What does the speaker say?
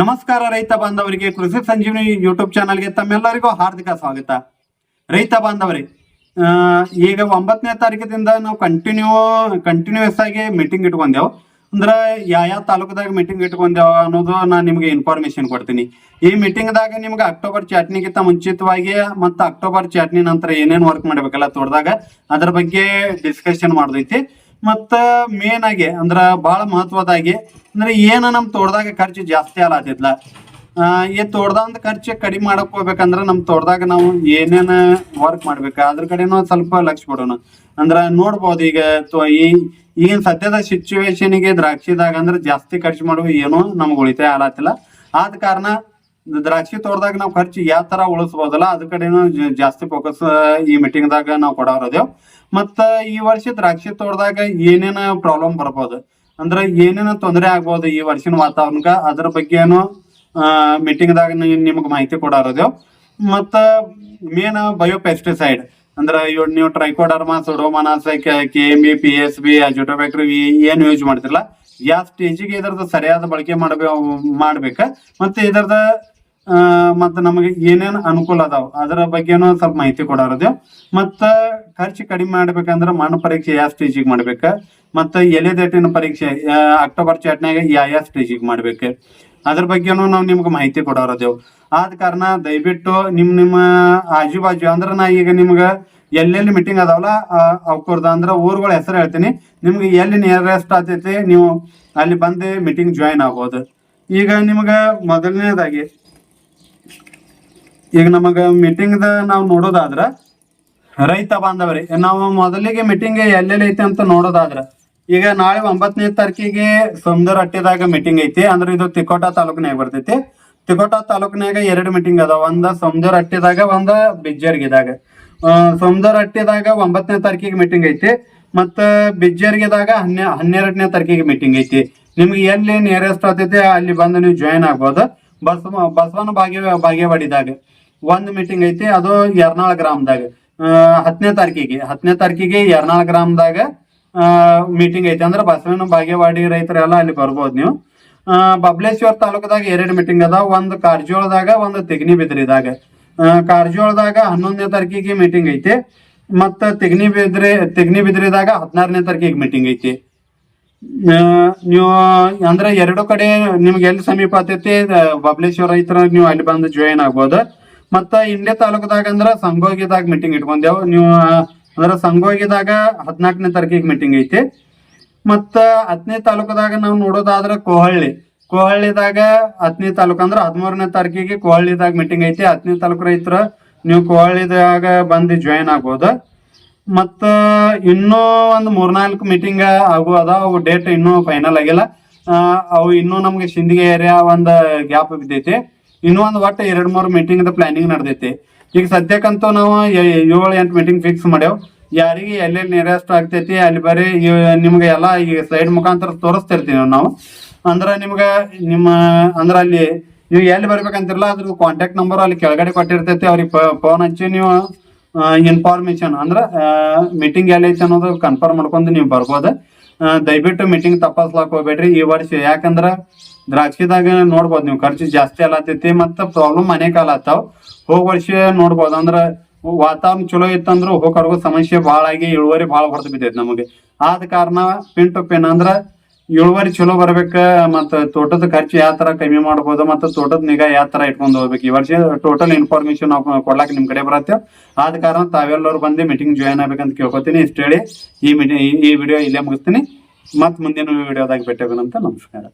ನಮಸ್ಕಾರ ರೈತ ಬಾಂಧವರಿಗೆ ಕೃಷಿ ಸಂಜೀವಿನಿ ಯೂಟ್ಯೂಬ್ ಚಾನಲ್ಗೆ ತಮ್ಮೆಲ್ಲರಿಗೂ ಹಾರ್ದಿಕ ಸ್ವಾಗತ. ರೈತ ಬಾಂಧವರೇ ಈಗ ಒಂಬತ್ತನೇ ತಾರೀಕಿನಿಂದ ನಾವು ಕಂಟಿನ್ಯೂ ಕಂಟಿನ್ಯೂಸ್ ಆಗಿ ಮೀಟಿಂಗ್ ಇಟ್ಕೊಂಡೆವು. ಅಂದ್ರೆ ಯಾವ ಯಾವ ತಾಲೂಕದಾಗ ಮೀಟಿಂಗ್ ಇಟ್ಕೊಂಡೆವು ಅನ್ನೋದು ನಾನು ನಿಮಗೆ ಇನ್ಫಾರ್ಮೇಶನ್ ಕೊಡ್ತೀನಿ. ಈ ಮೀಟಿಂಗ್ದಾಗ ನಿಮ್ಗೆ ಅಕ್ಟೋಬರ್ ಚಾಟ್ನಿಗಿಂತ ಮುಂಚಿತವಾಗಿ ಮತ್ತು ಅಕ್ಟೋಬರ್ ಚಾಟ್ನಿ ನಂತರ ಏನೇನು ವರ್ಕ್ ಮಾಡ್ಬೇಕಲ್ಲ ತೋಟದಾಗ, ಅದ್ರ ಬಗ್ಗೆ ಡಿಸ್ಕಷನ್ ಮಾಡ್ದೈತಿ. ಮತ್ತ ಮೇನ್ ಆಗಿ ಅಂದ್ರ ಬಹಳ ಮಹತ್ವದಾಗಿ ಅಂದ್ರೆ ಏನ ನಮ್ಮ ತೋಟದಾಗ ಖರ್ಚು ಜಾಸ್ತಿ ಅಲ್ಲ ಈ ತೋಟದ ಖರ್ಚು ಕಡಿಮೆ ಮಾಡಕ್ ಹೋಗ್ಬೇಕಂದ್ರ ನಮ್ಮ ತೋಟದಾಗ ನಾವು ಏನೇನ ವರ್ಕ್ ಮಾಡ್ಬೇಕ, ಅದ್ರ ಕಡೆನೂ ಸ್ವಲ್ಪ ಲಕ್ಷ ಕೊಡೋಣ. ಅಂದ್ರ ನೋಡ್ಬೋದು ಈಗ ಈ, ಈಗಿನ ಸದ್ಯದ ಸಿಚುವೇಶನ್ಗೆ ದ್ರಾಕ್ಷಿದಾಗ ಅಂದ್ರೆ ಜಾಸ್ತಿ ಖರ್ಚು ಮಾಡುವ ಏನೂ ನಮ್ಗೆ ಉಳಿತಾಯ ಆಲತ್ತಿಲ್ಲ ಆದ ಕಾರಣ ದ್ರಾಕ್ಷಿ ತೋಟದಾಗ ನಾವು ಖರ್ಚು ಯಾವ ತರ ಉಳಿಸಬಹುದಲ್ಲ ಅದ ಕಡೆನೂ ಜಾಸ್ತಿ ಫೋಕಸ್ ಈ ಮೀಟಿಂಗ್ ದಾಗ ನಾವು ಕೊಡೋರದೇವ್ ಮತ್ತ ಈ ವರ್ಷ ದ್ರಾಕ್ಷಿ ತೋಟದಾಗ ಏನೇನ ಪ್ರಾಬ್ಲಮ್ ಬರ್ಬೋದು? ಅಂದ್ರ ಏನೇನ ತೊಂದರೆ ಆಗ್ಬೋದು ಈ ವರ್ಷಿನ ವಾತಾವರಣಕ್ಕ? ಅದ್ರ ಬಗ್ಗೆನು ಮೀಟಿಂಗ್ ದಾಗ ನಿಮ್ಗೆ ಮಾಹಿತಿ ಕೊಡೋರದೇವ್ ಮತ್ತ ಮೇನ್ ಬಯೋ ಪೆಸ್ಟಿಸೈಡ್ ಅಂದ್ರೆ ಇವ್ ನೀವು trichoderma pseudomonas K M B P S B azotobacter ಏನು ಯೂಸ್ ಮಾಡ್ತಿರಲ್ಲ ಯಾವ ಸ್ಟೇಜಿಗೆ ಇದರದ ಸರಿಯಾದ ಬಳಕೆ ಮಾಡಬೇಕು ಮಾಡ್ಬೇಕ, ಮತ್ತೆ ಇದರದ ಮತ್ತ ನಮಗೆ ಏನೇನು ಅನುಕೂಲ ಅದಾವ ಅದರ ಬಗ್ಗೆನೂ ಸ್ವಲ್ಪ ಮಾಹಿತಿ ಕೊಡೋರದು. ಮತ್ತ ಖರ್ಚು ಕಡಿಮೆ ಮಾಡ್ಬೇಕಂದ್ರ ಮಣ್ಣು ಪರೀಕ್ಷೆ ಯಾವ ಸ್ಟೇಜಿಗೆ ಮಾಡ್ಬೇಕ ಮತ್ತ ಎಲೆದೇಟಿನ ಪರೀಕ್ಷೆ ಆ, ಅಕ್ಟೋಬರ್ ಚಾಟ್ನಾಗ ಯಾವ ಯಾವ ಸ್ಟೇಜಿಗೆ ಮಾಡ್ಬೇಕು. ಅದ್ರ ಬಗ್ಗೆನೂ ನಾವು ನಿಮ್ಗೆ ಮಾಹಿತಿ ಕೊಡಾರದೇವ್ ಆದ ಕಾರಣ ದಯವಿಟ್ಟು ನಿಮ್ ನಿಮ್ಮ ಆಜು ಬಾಜು ಅಂದ್ರ ನಾ ಈಗ ನಿಮ್ಗ ಎಲ್ಲೆಲ್ಲಿ ಮೀಟಿಂಗ್ ಅದಾವಲ್ಲ ಅವ್ಕರ್ದ ಅಂದ್ರ ಊರುಗಳ ಹೆಸರು ಹೇಳ್ತೀನಿ. ನಿಮ್ಗೆ ಎಲ್ಲಿ ನಿಯರೆಸ್ಟ್ ಆತೈತಿ ನೀವು ಅಲ್ಲಿ ಬಂದು ಮೀಟಿಂಗ್ ಜಾಯಿನ್ ಆಗ್ಬೋದು. ಈಗ ನಿಮ್ಗ ಮೊದಲನೇದಾಗಿ ಈಗ ನಮಗ ಮೀಟಿಂಗ್ ದ ನಾವು ನೋಡೋದಾದ್ರ, ರೈತ ಬಾಂಧವರಿ, ನಾವು ಮೊದಲಿಗೆ ಮೀಟಿಂಗ್ ಎಲ್ಲೆಲ್ಲಿ ಐತೆ ಅಂತ ನೋಡೋದಾದ್ರ, ಈಗ ನಾಳೆ ಒಂಬತ್ತನೇ ತಾರೀಕಿಗೆ ಸುಂದರ ಹಟ್ಟಿದಾಗ ಮೀಟಿಂಗ್ ಐತಿ, ಅಂದ್ರೆ ಇದು ತಿಕೋಟಾ ತಾಲೂಕಿನಾಗ ಬರ್ತೈತಿ. ತಿಕೋಟಾ ತಾಲೂಕಿನಾಗ ಎರಡು ಮೀಟಿಂಗ್ ಅದಾವ, ಒಂದ ಸುಂದರ ಹಟ್ಟಿದಾಗ ಒಂದ ಬಿಜ್ಜರ್ಗಿದಾಗ. ಸುಂದರ ಹಟ್ಟಿದಾಗ ಒಂಬತ್ತನೇ ತಾರೀಕಿಗೆ ಮೀಟಿಂಗ್ ಐತಿ, ಮತ್ತ ಬಿಜ್ಜರ್ಗಿದಾಗ ಹನ್ನೆ, ಹನ್ನೆರಡನೇ ತಾರೀಕಿಗೆ ಮೀಟಿಂಗ್ ಐತಿ. ನಿಮ್ಗೆ ಎಲ್ಲಿ ನಿಯರೆಸ್ಟ್ ಆಗ್ತೈತಿ, ಅಲ್ಲಿ ಬಂದು ನೀವು ಜಾಯಿನ್ ಆಗ್ಬೋದು. ಬಸವ, ಬಸವನ ಭಾಗ್ಯ ಬಾಗೇವಾಡಿದಾಗ. ಒಂದ್ ಮೀಟಿಂಗ್ ಐತಿ, ಅದು ಯರ್ನಾಳ್ ಗ್ರಾಮದಾಗ. ಹತ್ತನೇ ತಾರೀಕಿಗೆ ಹತ್ತನೇ ತಾರೀಕಿಗೆ ಯರ್ನಾಳ್ ಗ್ರಾಮದಾಗ ಮೀಟಿಂಗ್ ಐತಿ. ಅಂದ್ರೆ ಬಸವನ ಬಾಗೇವಾಡಿ ರೈತರೆಲ್ಲ ಅಲ್ಲಿ ಬರ್ಬೋದು ನೀವು. ಬಬಲೇಶ್ವರ ತಾಲೂಕದಾಗ ಎರಡು ಮೀಟಿಂಗ್ ಅದಾವ. ಒಂದು ಕಾರ್ಜೋಳದಾಗ, ಒಂದು ತೆಗ್ನಿ ಬಿದ್ರಿದಾಗ ಕಾರ್ಜೋಳದಾಗ ಹನ್ನೊಂದನೇ ತಾರೀಕಿಗೆ ಮೀಟಿಂಗ್ ಐತಿ. ಮತ್ತ ತೆಗ್ನಿ ಬಿದ್ರಿ ತೆಗ್ನಿ ಬಿದ್ರಿದಾಗ ಹದಿನಾರನೇ ತಾರೀಕಿಗೆ ಮೀಟಿಂಗ್ ಐತಿ. ನೀವು, ಅಂದ್ರೆ ಎರಡು ಕಡೆ ನಿಮ್ಗೆ ಎಲ್ಲಿ ಸಮೀಪ ಆತೈತಿ? ಬಬ್ಲೇಶ್ವರ ಬಬಲೇಶ್ವರ ರೈತರ ನೀವು ಅಲ್ಲಿ ಬಂದು ಜಾಯಿನ್ ಆಗ್ಬೋದು. ಮತ್ತ ಇಂಡೆ ತಾಲೂಕದಾಗ ಅಂದ್ರ ಸಂಗೋಗಿದಾಗ ಮೀಟಿಂಗ್ ಇಟ್ಕೊಂಡೇವ್. ನೀವು ಅಂದ್ರ ಸಂಗೋಗಿದಾಗ ಹದಿನಾಲ್ಕನೇ ತಾರೀಕಿಗೆ ಮೀಟಿಂಗ್ ಐತಿ. ಮತ್ತ ಹತ್ತನೇ ತಾಲೂಕದಾಗ ನಾವು ನೋಡೋದಾದ್ರ ಕೋಹಳ್ಳಿ. ಕೋಹಳ್ಳಿದಾಗ ಹತ್ತನೇ ತಾಲೂಕು ಅಂದ್ರ ಹದಿಮೂರನೇ ತಾರೀಕಿಗೆ ಕೋಹಳ್ಳಿದಾಗ ಮೀಟಿಂಗ್ ಐತಿ. ಹತ್ತನೇ ತಾಲೂಕು ರೈತರ ನೀವು ಕೋಹಳ್ಳಿದಾಗ ಬಂದು ಜಾಯಿನ್ ಆಗ್ಬೋದು. ಮತ್ತ ಇನ್ನೂ ಒಂದು ಮೂರ್ನಾಲ್ಕು ಮೀಟಿಂಗ್ ಆಗು ಅದಾವ. ಡೇಟ್ ಇನ್ನೂ ಫೈನಲ್ ಆಗಿಲ್ಲ. ಅವು ಇನ್ನೂ ನಮ್ಗೆ ಶಿಂದಗಿ ಏರಿಯಾ ಒಂದು ಗ್ಯಾಪ್ ಬಿದ್ದೈತಿ. ಇನ್ನೂ ಒಂದು ಒಟ್ಟು ಎರಡು ಮೂರು ಮೀಟಿಂಗ್ ಪ್ಲಾನಿಂಗ್ ನಡೆದೈತಿ. ಈಗ ಸದ್ಯಕ್ಕಂತೂ ನಾವು ಏಳು ಎಂಟು ಮೀಟಿಂಗ್ ಫಿಕ್ಸ್ ಮಾಡ್ಯಾವ. ಯಾರಿಗೆ ಎಲ್ಲೆಲ್ಲಿ ನಿಯರೆಸ್ಟ್ ಆಗ್ತೈತಿ, ಅಲ್ಲಿ ಬರೀ ನಿಮ್ಗೆ ಎಲ್ಲ ಈ ಸೈಡ್ ಮುಖಾಂತರ ತೋರಿಸ್ತಿರ್ತೀವಿ ನಾವು. ಅಂದ್ರೆ ನಿಮ್ಗೆ ನಿಮ್ಮ, ಅಂದ್ರೆ ಅಲ್ಲಿ ನೀವು ಎಲ್ಲಿ ಬರ್ಬೇಕಂತಿರಲ್ಲ ಅದ್ರ ಕಾಂಟ್ಯಾಕ್ಟ್ ನಂಬರ್ ಅಲ್ಲಿ ಕೆಳಗಡೆ ಕೊಟ್ಟಿರ್ತೈತಿ, ಅವ್ರಿಗೆ ಫೋನ್ ಹಚ್ಚಿ ನೀವು ಇನ್ಫಾರ್ಮೇಶನ್ ಅಂದ್ರೆ ಮೀಟಿಂಗ್ ಎಲ್ಲಿ ಐತೆ ಅನ್ನೋದು ಕನ್ಫರ್ಮ್ ಮಾಡ್ಕೊಂಡು ನೀವು ಬರ್ಬೋದು. ದಯವಿಟ್ಟು ಮೀಟಿಂಗ್ ತಪ್ಪಿಸ್ಲಾಕ್ ಹೋಗ್ಬೇಡ್ರಿ ಈ ವರ್ಷ. ಯಾಕಂದ್ರ ದ್ರಾಕ್ಷಿದಾಗ ನೋಡ್ಬೋದು ನೀವು? ಖರ್ಚು ಜಾಸ್ತಿ ಅಲ್ಲತೈತಿ ಮತ್ತ ಪ್ರಾಬ್ಲಮ್ ಅನೇಕ ಅಲ್ಲತ್ತಾವ ಹೋಗ ವರ್ಷ ನೋಡ್ಬೋದು. ಅಂದ್ರ ವಾತಾವರಣ ಚಲೋ ಇತ್ತಂದ್ರ ಹೋಗೋ ಸಮಸ್ಯೆ ಭಾಳ ಆಗಿ ಇಳುವರಿ ಭಾಳ ಹೊರತು ಬಿದ್ದೈತಿ ನಮಗೆ. ಆದ ಕಾರಣ ಪಿನ್ ಟು ಪಿನ್ ಅಂದ್ರ ಇಳುವರಿ ಚಲೋ ಬರ್ಬೇಕ ಮತ್ತ ತೋಟದ ಖರ್ಚು ಯಾವ ತರ ಕಮ್ಮಿ ಮಾಡ್ಬೋದು ಮತ್ತು ತೋಟದ ನಿಗಾ ಯಾವ ತರ ಇಟ್ಕೊಂಡು ಹೋಗ್ಬೇಕು. ಈ ವರ್ಷ ಟೋಟಲ್ ಇನ್ಫಾರ್ಮೇಶನ್ ನಾವು ಕೊಡ್ಲಾಕ ನಿಮ್ಮ ಕಡೆ ಬರತ್ತೆ ಆದ ಕಾರಣ ತಾವೆಲ್ಲರೂ ಬಂದು ಮೀಟಿಂಗ್ ಜಾಯ್ನ್ ಆಗ್ಬೇಕಂತ ಕೇಳ್ಕೊತೀನಿ. ಇಷ್ಟು ಹೇಳಿ ಈ ಮೀಟಿಂಗ್ ಈ ವಿಡಿಯೋ ಇಲ್ಲೇ ಮುಗಿಸ್ತೀನಿ. ಮತ್ತು ಮುಂದಿನ ವಿಡಿಯೋದಾಗ ಭೇಟಿ ನಮಸ್ಕಾರ.